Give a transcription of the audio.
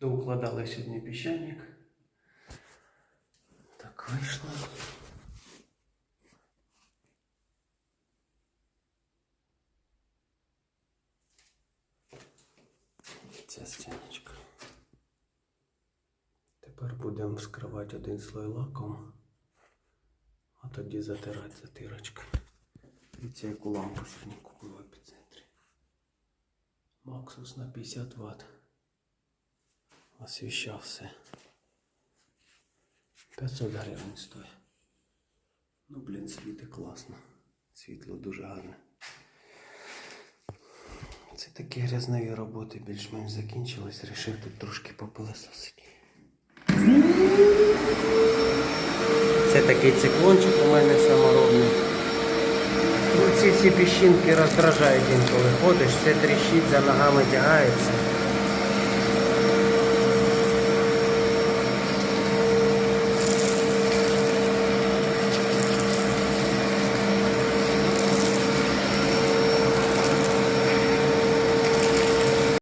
Доукладали сьогодні піщаник. Так вийшло. Ця стіночка. Тепер будемо вскривати один слой лаком, а тоді затирати затирочка. І цю яку лампу сьогодні купив в епіцентрі. Максус на 50 Вт. Освіщав все. 500 гривень стоїть. Ну, блін, світить класно. Світло дуже гарне. Це такі грязнові роботи більш-менш закінчились. Рішив тут трошки попилисосити. Це такий циклончик у мене саморобний. Ну, ці всі піщинки роздражають інколи ходиш, все тріщить, за ногами тягається.